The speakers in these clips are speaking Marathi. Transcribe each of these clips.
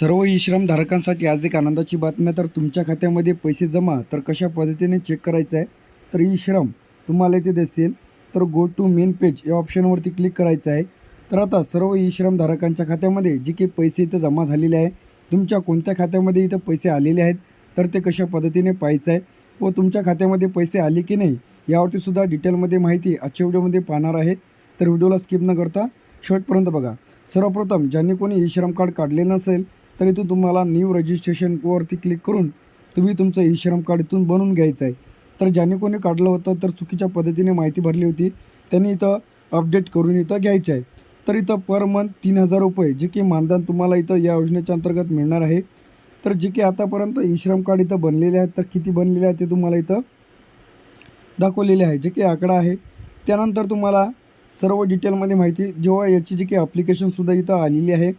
सर्व ई श्रमधारकांसाठी आज एक आनंदाची बातमी आहे. तर तुमच्या खात्यामध्ये पैसे जमा तर कशा पद्धतीने चेक करायचं आहे? तर ई श्रम तुम्हाला इथे दिसतील तर गो टू मेन पेज या ऑप्शनवरती क्लिक करायचं आहे. तर आता सर्व ई श्रमधारकांच्या खात्यामध्ये जे काही पैसे इथं जमा झालेले आहे तुमच्या कोणत्या खात्यामध्ये इथं पैसे आलेले आहेत तर ते कशा पद्धतीने पाहायचं आहे व तुमच्या खात्यामध्ये पैसे आले की नाही यावरती सुद्धा डिटेलमध्ये माहिती आजच्या व्हिडिओमध्ये पाहणार आहे. तर व्हिडिओला स्किप न करता शेवटपर्यंत बघा. सर्वप्रथम ज्यांनी कोणी ई श्रम कार्ड काढले नसेल तर इथून तुम्हाला न्यू रजिस्ट्रेशनवरती क्लिक करून तुम्ही तुमचं ई श्रम कार्ड इथून बनवून घ्यायचं आहे तर ज्याने कोणी काढलं होतं तर चुकीच्या पद्धतीने माहिती भरली होती. त्यांनी इथं अपडेट करून इथं घ्यायचं आहे तर इथं पर मंथ तीन हजार रुपये जे की मानधन तुम्हाला इथं या योजनेच्या अंतर्गत मिळणार आहे. तर जे की आतापर्यंत ई श्रम कार्ड इथं बनलेले आहेत तर किती बनलेले आहेत ते तुम्हाला इथं दाखवलेले आहे. जे की आकडा आहे. त्यानंतर तुम्हाला सर्व डिटेलमध्ये माहिती जेव्हा याची जी काही ॲप्लिकेशनसुद्धा इथं आलेली आहे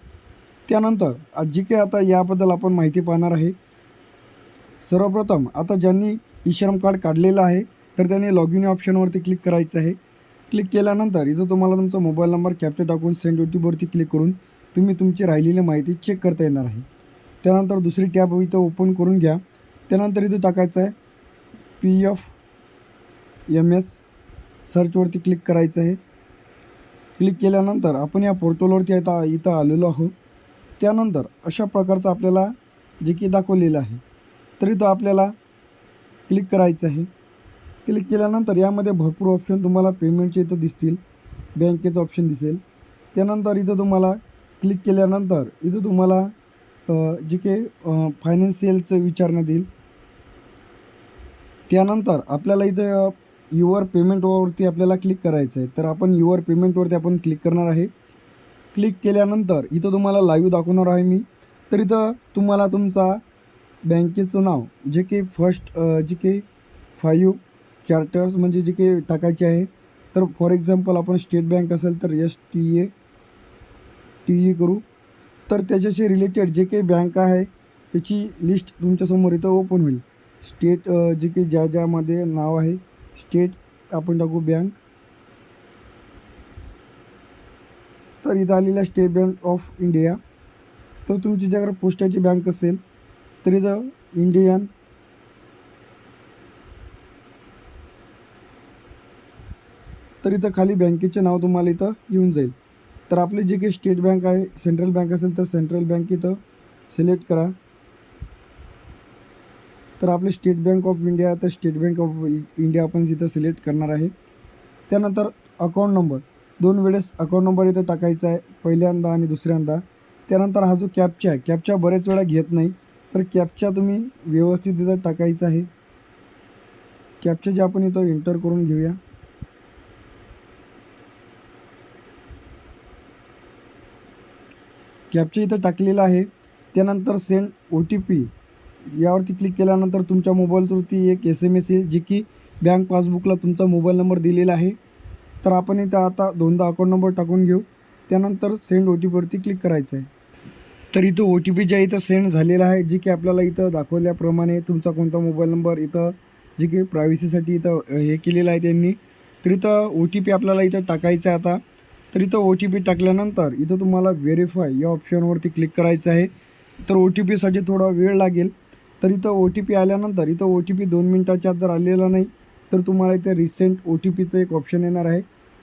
त्यानंतर आज जी काही आता याबद्दल आपण माहिती पाहणार आहे. सर्वप्रथम आता ज्यांनी ई श्रम कार्ड काढलेलं आहे तर त्यांनी लॉग इन ऑप्शनवरती क्लिक करायचं आहे. क्लिक केल्यानंतर इथं तुम्हाला तुमचा मोबाईल नंबर कॅप्चर टाकून सेंड ओ टीवरती क्लिक करून तुम्ही तुमची राहिलेली माहिती चेक करता येणार आहे. त्यानंतर दुसरी टॅब इथं ओपन करून घ्या. त्यानंतर इथं टाकायचं आहे. पी एफ एम एस सर्चवरती क्लिक करायचं आहे. क्लिक केल्यानंतर आपण या पोर्टलवरती आता इथं आलेलो आहोत. त्यानंतर अशा प्रकारचं आपल्याला जे की दाखवलेलं आहे. तर इथं आपल्याला क्लिक करायचं आहे. क्लिक केल्यानंतर यामध्ये भरपूर ऑप्शन तुम्हाला पेमेंटचे इथं दिसतील. बँकेचं ऑप्शन दिसेल. त्यानंतर इथं तुम्हाला क्लिक केल्यानंतर इथं तुम्हाला जे काही फायनान्शियलचं विचारण्यात येईल त्यानंतर आपल्याला इथं युअर पेमेंटवरती आपल्याला क्लिक करायचं आहे तर आपण युअर पेमेंटवरती आपण क्लिक करणार आहे. क्लिक केल्यानंतर इथं तुम्हाला लाईव्ह दाखवणार आहे मी. तर इथं तुम्हाला तुमचा बँकेचं नाव जे की फर्स्ट जे की फाईव्ह चार्टर्स म्हणजे जे काही टाकायचे आहे. तर फॉर एक्झाम्पल आपण स्टेट बँक असेल तर S T A T E करू. तर त्याच्याशी रिलेटेड जे काही बँक आहे त्याची लिस्ट तुमच्यासमोर इथं ओपन होईल. स्टेट जे काही ज्या ज्यामध्ये नाव आहे स्टेट आपण टाकू बँक तर इथं आलेल्या स्टेट बँक ऑफ इंडिया तर तुमची जर पोस्टाची बँक असेल तर इथं इंडियन तर इथं खाली बँकेचे नाव तुम्हाला इथं येऊन जाईल. तर आपली जी काही स्टेट बँक आहे सेंट्रल बँक असेल तर सेंट्रल बँक इथं सिलेक्ट करा. तर आपली स्टेट बँक ऑफ इंडिया तर स्टेट बँक ऑफ इंडिया आपण जिथं सिलेक्ट करणार आहे. त्यानंतर अकाउंट नंबर दोन वेळेस अकाउंट नंबर इथं टाकायचा आहे पहिल्यांदा आणि दुसऱ्यांदा. त्यानंतर हा जो कॅपचा आहे कॅपचा बरेच वेळा घेत नाही तर कॅपचा तुम्ही व्यवस्थित इथं टाकायचा आहे. कॅपचा जे आपण इथं एंटर करून घेऊया. कॅपचा इथं टाकलेला आहे. त्यानंतर सेंड ओ टी पी यावरती क्लिक केल्यानंतर तुमच्या मोबाईलवरती एक एस एम एस येईल जे की बँक पासबुकला तुमचा मोबाईल नंबर दिलेला आहे. तर आपण इथं आता दोनदा अकाउंट नंबर टाकून घेऊ. त्यानंतर सेंड ओ टी पीवरती क्लिक करायचं आहे तर इथं ओ टी पी ज्या इथं सेंड झालेला आहे जे की आपल्याला इथं दाखवल्याप्रमाणे तुमचा कोणता मोबाईल नंबर इथं जे की प्रायव्हसीसाठी इथं हे केलेलं आहे त्यांनी. तर इथं ओ टी पी आपल्याला इथं टाकायचं आहे आता. तर इथं ओ टी पी टाकल्यानंतर इथं तुम्हाला व्हेरीफाय या ऑप्शनवरती क्लिक करायचं आहे. तर ओ टी पीसाठी थोडा वेळ लागेल. तर इथं ओ टी पी आल्यानंतर इथं ओ टी पी दोन मिनटाच्या आत जर आलेला नाही तर तुम्हाला इथं रिसेंट ओ टी पीचं एक ऑप्शन येणार आहे.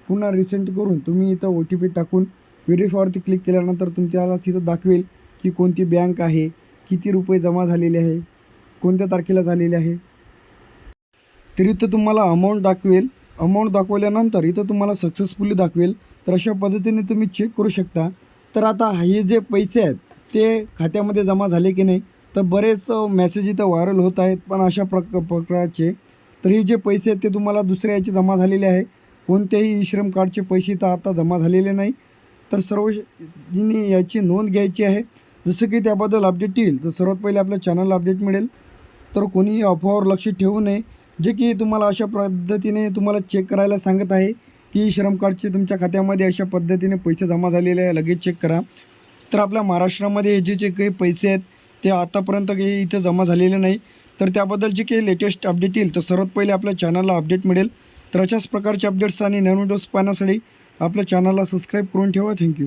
पुन्हा रिसेंट करून तुम्ही इथं ओ टी पी टाकून व्हेरीफायवरती क्लिक केल्यानंतर तुमच्याला तिथं दाखवेल की कोणती बँक आहे किती रुपये जमा झालेले आहे कोणत्या तारखेला झालेले आहे. तर इथं तुम्हाला अमाऊंट दाखवेल. अमाऊंट दाखवल्यानंतर इथं तुम्हाला सक्सेसफुली दाखवेल. तर अशा पद्धतीने तुम्ही चेक करू शकता. तर आता हे जे पैसे आहेत ते खात्यामध्ये जमा झाले की नाही? तर बरेच मेसेज इथं व्हायरल होत आहेत पण अशा प्रक प्रकारचे. तर हे जे पैसे आहेत ते तुम्हाला दुसऱ्या याचे जमा झालेले आहे. कोणत्याही ई श्रम कार्डचे पैसे तर आता जमा झालेले नाही. तर सर्व याची नोंद घ्यायची आहे. जसं की त्याबद्दल अपडेट येईल तर सर्वात पहिले आपल्या चॅनलला अपडेट मिळेल. तर कोणीही अफवावर लक्ष ठेवू नये. जे की तुम्हाला अशा पद्धतीने तुम्हाला चेक करायला सांगत आहे की श्रम कार्डचे तुमच्या खात्यामध्ये अशा पद्धतीने पैसे जमा झालेले आहे लगेच चेक करा. तर आपल्या महाराष्ट्रामध्ये हे जे जे काही पैसे आहेत ते आतापर्यंत काही इथं जमा झालेले नाही. तर त्याबद्दल जे काही लेटेस्ट अपडेट येईल तर सर्वात पहिले आपल्या चॅनलला अपडेट मिळेल. तर अशाच प्रकारचे अपडेट्स आणि नॅनोडोस पाहण्यासाठी आपल्या चॅनलला सबस्क्राईब करून ठेवा. थँक्यू